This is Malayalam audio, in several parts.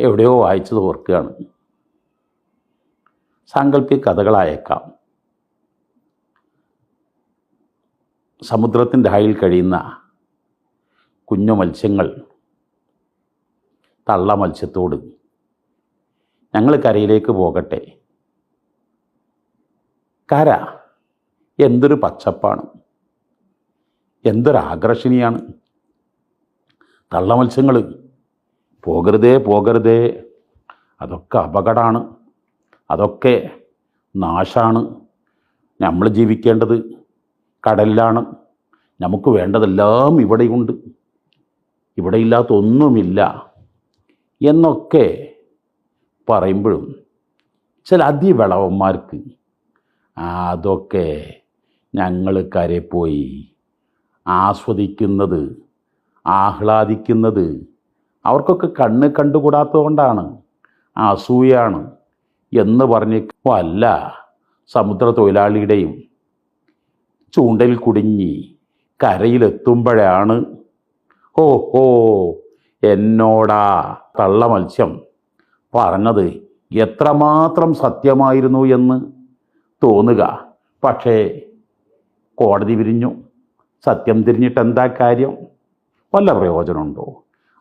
എവിടെയോ വായിച്ചത് ഓർക്കുകയാണ് സാങ്കല്പിക കഥകളായേക്കാം. സമുദ്രത്തിന്റെ ആയിൽ കഴിയുന്ന കുഞ്ഞു മത്സ്യങ്ങൾ തള്ള മത്സ്യത്തോട് ഞങ്ങൾ കരയിലേക്ക് പോകട്ടെ. കര എന്തൊരു പച്ചപ്പാണ്. എന്തൊരു ആകർഷണീയാണ്. തള്ള മത്സ്യങ്ങൾ പോകരുതേ പോകരുതേ. അതൊക്കെ അപകടമാണ് അതൊക്കെ നാശാണ്. നമ്മൾ ജീവിക്കേണ്ടത് കടലിലാണ്. നമുക്ക് വേണ്ടതെല്ലാം ഇവിടെയുണ്ട്. ഇവിടെ ഇല്ലാത്ത ഒന്നുമില്ല എന്നൊക്കെ പറയുമ്പോഴും ചില അതിവിളവന്മാർക്ക് അതൊക്കെ ഞങ്ങൾ കരെ പോയി ആസ്വദിക്കുന്നത് ആഹ്ലാദിക്കുന്നത് അവർക്കൊക്കെ കണ്ണ് കണ്ടുകൂടാത്തതുകൊണ്ടാണ് അസൂയാണ് എന്ന് പറഞ്ഞ് അല്ല സമുദ്ര തൊഴിലാളിയുടെയും ചൂണ്ടയിൽ കുടുങ്ങി കരയിലെത്തുമ്പോഴാണ് ഓ ഹോ എന്നോടാ തള്ള മത്സ്യം പറഞ്ഞത് എത്രമാത്രം സത്യമായിരുന്നു എന്ന് തോന്നുക. പക്ഷേ കോടതി വിരിഞ്ഞു. സത്യം തിരിഞ്ഞിട്ട് എന്താ കാര്യം? വല്ല പ്രയോജനമുണ്ടോ?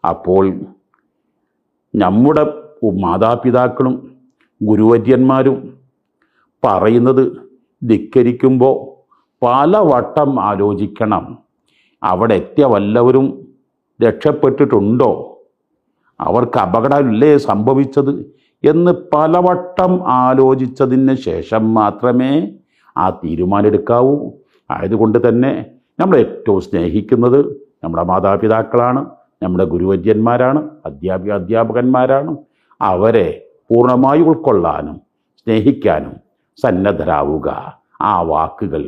അപ്പോൾ നമ്മുടെ മാതാപിതാക്കളും ഗുരുവര്യന്മാരും പറയുന്നത് ധിക്കരിക്കുമ്പോൾ പല വട്ടം ആലോചിക്കണം. അവിടെ എത്തിയ വല്ലവരും രക്ഷപ്പെട്ടിട്ടുണ്ടോ? അവർക്ക് അപകടമില്ലേ സംഭവിച്ചത് എന്ന് പലവട്ടം ആലോചിച്ചതിന് ശേഷം മാത്രമേ ആ തീരുമാനം എടുക്കാവൂ ആയതുകൊണ്ട് തന്നെ നമ്മൾ ഏറ്റവും സ്നേഹിക്കുന്നത് നമ്മുടെ മാതാപിതാക്കളാണ്. നമ്മുടെ ഗുരുവര്യന്മാരാണ് അധ്യാപിക അധ്യാപകന്മാരാണ്. അവരെ പൂർണമായി ഉൾക്കൊള്ളാനും സ്നേഹിക്കാനും സന്നദ്ധരാവുക. ആ വാക്കുകൾ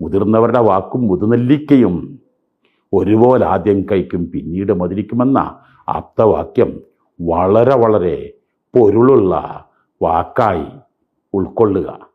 മുതിർന്നവരുടെ വാക്കും മുതുനെല്ലിക്കയും ഒരുപോലെ ആദ്യം കൈക്കും പിന്നീട് മതിരിക്കുമെന്ന ആപ്തവാക്യം വളരെ വളരെ പൊരുളുള്ള വാക്കായി ഉൾക്കൊള്ളുക.